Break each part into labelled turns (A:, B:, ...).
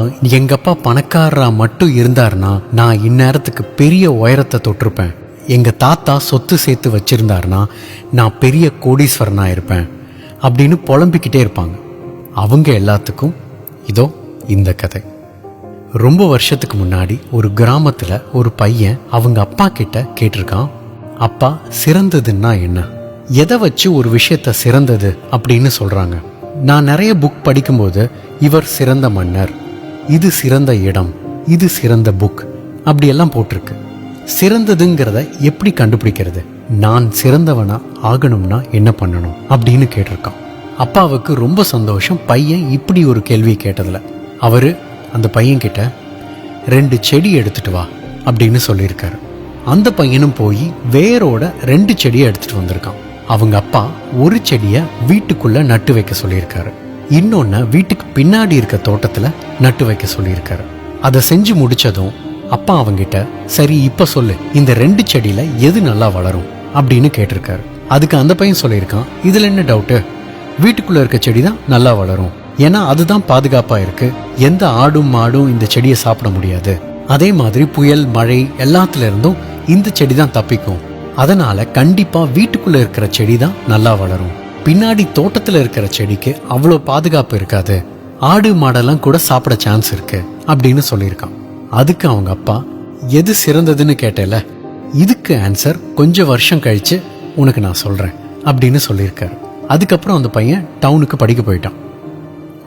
A: இருந்தாலும் எங்க அப்பா பணக்காரரா மட்டும் இருந்தாருன்னா நான் இந்நேரத்துக்கு பெரிய உயரத்தை தொட்டிருப்பேன். எங்க தாத்தா சொத்து சேர்த்து வச்சிருந்தாருன்னா நான் பெரிய கோடீஸ்வரனா இருப்பேன் அப்படின்னு புலம்பிக்கிட்டே இருப்பாங்க. அவங்க எல்லாத்துக்கும் இதோ இந்த கதை. ரொம்ப வருஷத்துக்கு முன்னாடி ஒரு கிராமத்துல ஒரு பையன் அவங்க அப்பா கிட்ட கேட்டிருக்கான் அப்பா சிறந்ததுன்னா என்ன? எதை வச்சு ஒரு விஷயத்த சிறந்தது? அப்படின்னு சொல்றாங்க. நான் நிறைய புக் படிக்கும்போது இவர் சிறந்த மன்னர். இது சிறந்த இடம் இது சிறந்த புக் அப்படியெல்லாம் போட்டிருக்கு. சிறந்ததுங்கிறத எப்படி கண்டுபிடிக்கிறது? நான் சிறந்தவனா ஆகணும்னா என்ன பண்ணணும்? அப்படின்னு கேட்டிருக்கான். அப்பாவுக்கு ரொம்ப சந்தோஷம் பையன் இப்படி ஒரு கேள்வி கேட்டதுல. அவரு அந்த பையன் கிட்ட ரெண்டு செடி எடுத்துட்டு வா அப்படின்னு சொல்லியிருக்காரு. அந்த பையனும் போய் வேரோட ரெண்டு செடியை எடுத்துட்டு வந்திருக்கான். அவங்க அப்பா ஒரு செடியை வீட்டுக்குள்ள நட்டு வைக்க சொல்லியிருக்காரு. இன்னொன்று வீட்டுக்கு பின்னாடி இருக்க தோட்டத்தில் நட்டு வைக்க சொல்லியிருக்காரு. அதை செஞ்சு முடிச்சதும் அப்பா அவங்கிட்ட சரி இப்போ சொல்லு இந்த ரெண்டு செடியில் எது நல்லா வளரும்? அப்படின்னு கேட்டிருக்காரு. அதுக்கு அந்த பையன் சொல்லியிருக்கான் இதில் என்ன டவுட்டு வீட்டுக்குள்ளே இருக்க செடி தான் நல்லா வளரும். ஏன்னா அதுதான் பாதுகாப்பாக இருக்குது எந்த ஆடும் மாடும் இந்த செடியை சாப்பிட முடியாது. அதே மாதிரி புயல் மழை எல்லாத்துல இருந்தும் இந்த செடி தான் தப்பிக்கும். அதனால கண்டிப்பாக வீட்டுக்குள்ளே இருக்கிற செடி தான் நல்லா வளரும். பின்னாடி தோட்டத்தில் இருக்கிற செடிக்கு அவ்வளோ பாதுகாப்பு இருக்காது. ஆடு மாடெல்லாம் கூட சாப்பிட சான்ஸ் இருக்கு அப்படின்னு சொல்லியிருக்கான். அதுக்கு அவங்க அப்பா எது சிறந்ததுன்னு கேட்டல? இதுக்கு ஆன்சர் கொஞ்சம் வருஷம் கழிச்சு உனக்கு நான் சொல்கிறேன் அப்படின்னு சொல்லியிருக்காரு. அதுக்கப்புறம் அந்த பையன் டவுனுக்கு படிக்க போயிட்டான்.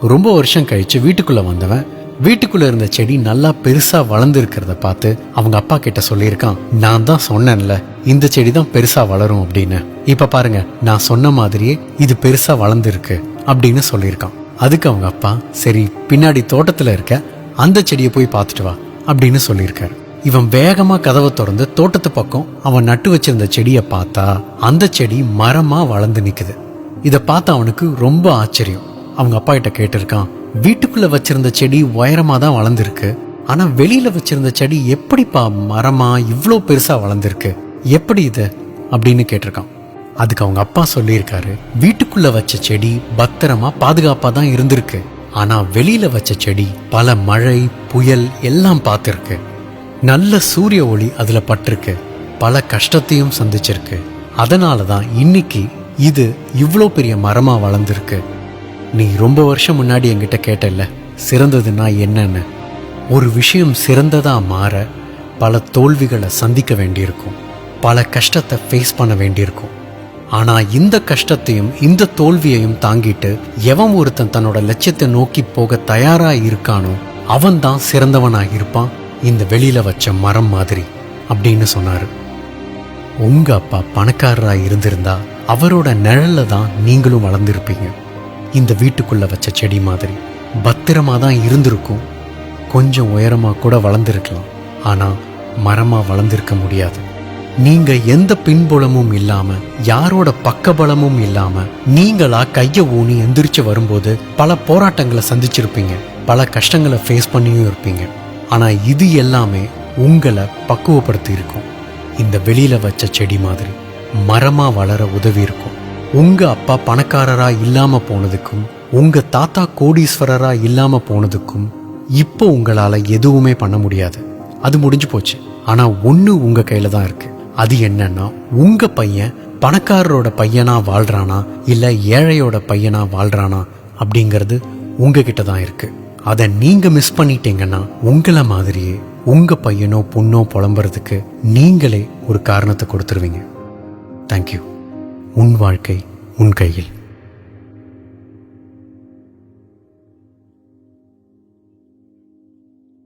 A: ரொம்ப வருஷம் கழிச்சு வீட்டுக்குள்ளே வந்தவன் வீட்டுக்குள்ள இருந்த செடி நல்லா பெருசா வளர்ந்து இருக்கிறத பார்த்து அவங்க அப்பா கிட்ட சொல்லியிருக்கான் நான் தான் சொன்னேன்ல இந்த செடி தான் பெருசா வளரும் அப்படின்னு. இப்ப பாருங்க நான் சொன்ன மாதிரியே இது பெருசா வளர்ந்துருக்கு அப்படின்னு சொல்லியிருக்கான். அதுக்கு அவங்க அப்பா சரி பின்னாடி தோட்டத்துல இருக்க அந்த செடியை போய் பார்த்துட்டு வா அப்படின்னு சொல்லியிருக்காரு. இவன் வேகமா கதவை திறந்து தோட்டத்து பக்கம் அவன் நட்டு வச்சிருந்த செடியை பார்த்தா அந்த செடி மரமா வளர்ந்து நிக்குது. இதை பார்த்து அவனுக்கு ரொம்ப ஆச்சரியம். அவங்க அப்பா கிட்ட கேட்டிருக்கான் வீட்டுக்குள்ளே வச்சிருந்த செடி உயரமாக தான் வளர்ந்துருக்கு. ஆனால் வெளியில் வச்சுருந்த செடி எப்படிப்பா மரமாக இவ்வளோ பெருசாக வளர்ந்துருக்கு? எப்படி இது? அப்படின்னு கேட்டிருக்கான். அதுக்கு அவங்க அப்பா சொல்லியிருக்காரு வீட்டுக்குள்ளே வச்ச செடி பத்திரமா பாதுகாப்பாக தான் இருந்திருக்கு. ஆனால் வெளியில் வச்ச செடி பல மழை புயல் எல்லாம் பார்த்துருக்கு. நல்ல சூரிய ஒளி அதில் பட்டிருக்கு. பல கஷ்டத்தையும் சந்திச்சிருக்கு. அதனால தான் இன்னைக்கு இது இவ்வளோ பெரிய மரமாக வளர்ந்துருக்கு. நீ ரொம்ப வருஷம் முன்னாடி என்கிட்ட கேட்டல்ல சிறந்ததுன்னா என்னன்னு. ஒரு விஷயம் சிறந்ததா மாற பல தோல்விகளை சந்திக்க வேண்டியிருக்கும். பல கஷ்டத்தை ஃபேஸ் பண்ண வேண்டியிருக்கும். ஆனா இந்த கஷ்டத்தையும் இந்த தோல்வியையும் தாங்கிட்டு எவன் ஒருத்தன் தன்னோட லட்சியத்தை நோக்கி போக தயாரா இருக்கானோ அவன் தான் சிறந்தவனாக இருப்பான். இந்த வெளியில வச்ச மரம் மாதிரி அப்படின்னு சொன்னாரு. உங்க அப்பா பணக்காரராக இருந்திருந்தா அவரோட நிழல்ல தான் நீங்களும் வளர்ந்திருப்பீங்க. இந்த வீட்டுக்குள்ள வச்ச செடி மாதிரி. பத்திரமா தான் இருந்திருக்கும். கொஞ்சம் உயரமா கூட வளர்ந்திருக்கலாம். ஆனா மரமா வளர்ந்திருக்க முடியாது. நீங்க எந்த பின்புலமும் இல்லாம யாரோட பக்கபலமும் இல்லாம நீங்களா கைய ஊனி எந்திரிச்சு வரும்போது பல போராட்டங்களை சந்திச்சிருப்பீங்க. பல கஷ்டங்களை ஃபேஸ் பண்ணியும் இருப்பீங்க. ஆனா இது எல்லாமே உங்களை பக்குவப்படுத்தி இருக்கும் இந்த வெளியில வச்ச செடி மாதிரி மரமா வளர உதவி இருக்கும் உங்க அப்பா பணக்காரரா இல்லாம போனதுக்கும் உங்க தாத்தா கோடீஸ்வரரா இல்லாம போனதுக்கும் இப்போ உங்களால எதுவுமே பண்ண முடியாது. அது முடிஞ்சு போச்சு. ஆனா ஒண்ணு உங்க கையில தான் இருக்கு. அது என்னன்னா உங்க பையன் பணக்காரரோட பையனா வாழ்றானா இல்ல ஏழையோட பையனா வாழ்றானா அப்படிங்கிறது உங்ககிட்ட தான் இருக்கு. அதை நீங்க மிஸ் பண்ணிட்டீங்கன்னா உங்களை மாதிரியே உங்க பையனோ பொண்ணோ புலம்புறதுக்கு நீங்களே ஒரு காரணத்தை கொடுத்துருவீங்க. தேங்க்யூ உன் வாழ்க்கை உன் கையில்.